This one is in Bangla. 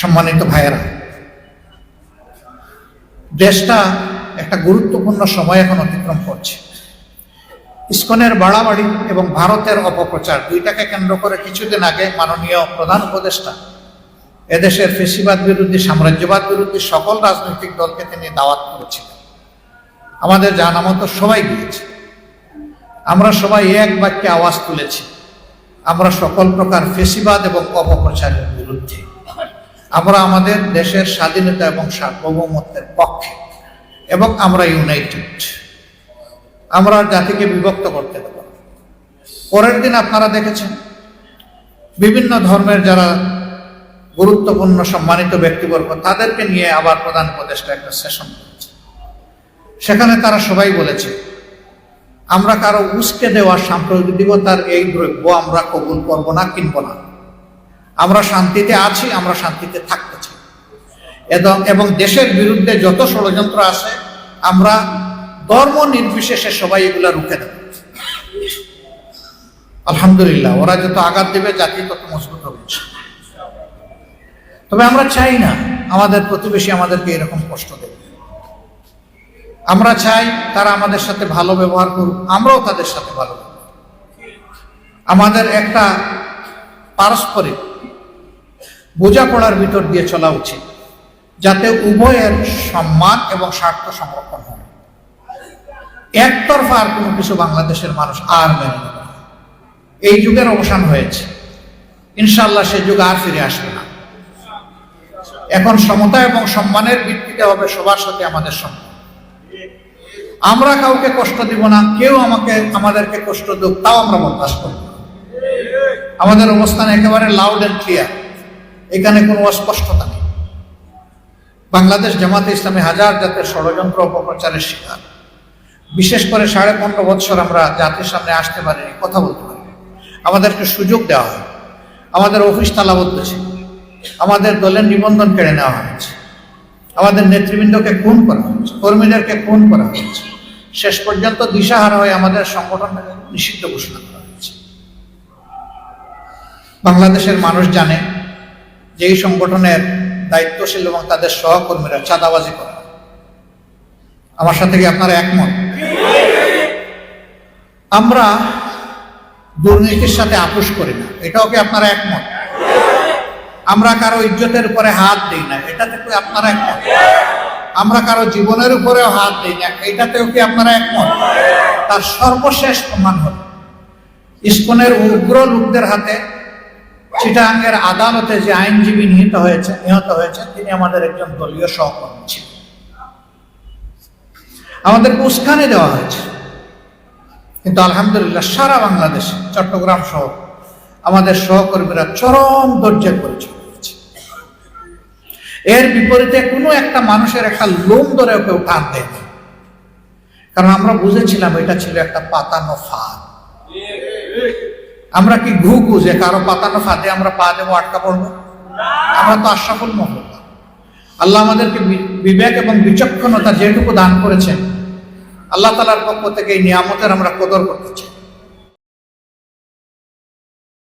সম্মানিত ভাইয়েরা, দেশটা একটা গুরুত্বপূর্ণ সময় এখন অতিক্রম করছে। ইস্কনের বাড়াবাড়ি এবং ভারতের অপপ্রচার দুইটাকে কেন্দ্র করে কিছুদিন আগে মাননীয় প্রধান উপদেষ্টা এদেশের ফেসিবাদ বিরোধী, সাম্রাজ্যবাদ বিরোধী সকল রাজনৈতিক দলকে তিনি দাওয়াত করেছিলেন। আমাদের জানা মতো সবাই গিয়েছে। আমরা সবাই এক বাক্যে আওয়াজ তুলেছি, আমরা সকল প্রকার ফেসিবাদ এবং অপপ্রচারের বিরুদ্ধে আমরা আমাদের দেশের স্বাধীনতা এবং সার্বভৌমত্বের পক্ষে এবং আমরা ইউনাইটেড আমরা জাতিকে বিভক্ত করতে দেব পরের দিন আপনারা দেখেছেন, বিভিন্ন ধর্মের যারা গুরুত্বপূর্ণ সম্মানিত ব্যক্তিবর্গ, তাদেরকে নিয়ে আবার প্রধান উপদেষ্টা একটা সেশন করেছে। সেখানে তারা সবাই বলেছে, আমরা কারও উস্কে দেওয়া সাম্প্রদায়িকতার এই দ্রব্য আমরা কবুল করব না, কিনব না। আমরা শান্তিতে আছি, আমরা শান্তিতে থাকতে চাই। এবং এবং দেশের বিরুদ্ধে যত ষড়যন্ত্র আছে, আমরা ধর্ম নির্বিশেষে সবাই এগুলা রুখে দেব। আলহামদুলিল্লাহ, ওরা যত আঘাত দেবে, জাতি তত মজবুত হবে তবে আমরা চাই না, আমাদের প্রতিবেশী আমাদেরকে এরকম কষ্ট দেবে। আমরা চাই তারা আমাদের সাথে ভালো ব্যবহার করুক, আমরাও তাদের সাথে ভালো আমাদের একটা পারস্পরিক বোঝাপড়ার ভিতর দিয়ে চলা উচিত, যাতে উভয়ের সম্মান এবং স্বার্থ সংরক্ষণ হয়। একতরফা আর কোনো কিছু বাংলাদেশের মানুষ আর মেনে নেবে। এই যুগের অবসান হয়েছে। ইনশাল্লাহ সে যুগ আর ফিরে আসবে না। এখন সমতা এবং সম্মানের ভিত্তিতে হবে সবার সাথে আমাদের সম্মান আমরা কাউকে কষ্ট দিব না, কেউ আমাকে, আমাদেরকে কষ্ট দেব তাও আমরা বরদাস্ত করব আমাদের অবস্থান একেবারে লাউড অ্যান্ড ক্লিয়ার এখানে কোনো অস্পষ্টতা নেই। বাংলাদেশ জামাতে ইসলামী হাজার জাতের ষড়যন্ত্র অপপ্রচারের শিকার। বিশেষ করে সাড়ে পনেরো বছর আমরা জাতির সামনে আসতে পারিনি, কথা বলতে পারিনি। আমাদেরকে সুযোগ দেওয়া হয়। আমাদের অফিস তালাবদ্ধ ছিল। আমাদের দলের নিবন্ধন কেড়ে নেওয়া হয়েছে। আমাদের নেতৃবৃন্দকে খুন করা হয়েছে, কর্মীদেরকে খুন করা হয়েছে। শেষ পর্যন্ত দিশাহারা হয়ে আমাদের সংগঠন নিষিদ্ধ ঘোষণা করা হয়েছে। বাংলাদেশের মানুষ জানে যে সংগঠনের দায়িত্বশীল এবং তাদের সহকর্মীরা চাঁদাবাজি করে। আমার সাথে কি আপনারা একমত? আমরা দুর্নীতির সাথে আপোষ করি না। এটাও কি আপনারা একমত? আমরা কারও ইজ্জতের উপরে হাত দিই না। এটাতে কি আপনারা একমত? আমরা কারও জীবনের উপরেও হাত দিই না। এটাতেও কি আপনারা একমত? তার সর্বশেষ প্রমাণ হল, ইস্কনের উগ্র লোকদের হাতে চিটাঙ্গের আদালতে যে আইনজীবী নিহত হয়েছে নিহত হয়েছে তিনি আমাদের একজন দলীয় সহকর্মী ছিলেন। আমাদেরকে উস্কানি দেওয়া হয়েছে। কিন্তু আলহামদুলিল্লাহ সারা বাংলাদেশে, চট্টগ্রাম সহ আমাদের সহকর্মীরা চরম ধৈর্যের পরিচয় দিয়েছে। এর বিপরীতে কোনো একটা মানুষের একটা লোম ধরে কেউ টান দেয়নি। কারণ আমরা বুঝেছিলাম এটা ছিল একটা পাতানো ফাঁদ। আমরা কি ঘু ঘু যে কারও পাতানো ফাঁদে আমরা পা দেবো, আটকা পড়ব? আমরা তো আশাফুল মহল্লা আল্লাহ আমাদেরকে বিবেক এবং বিচক্ষণতা যেটুকু দান করেছেন, আল্লাহ তালার পক্ষ থেকে এই নিয়ামতের আমরা কদর করতে চাই।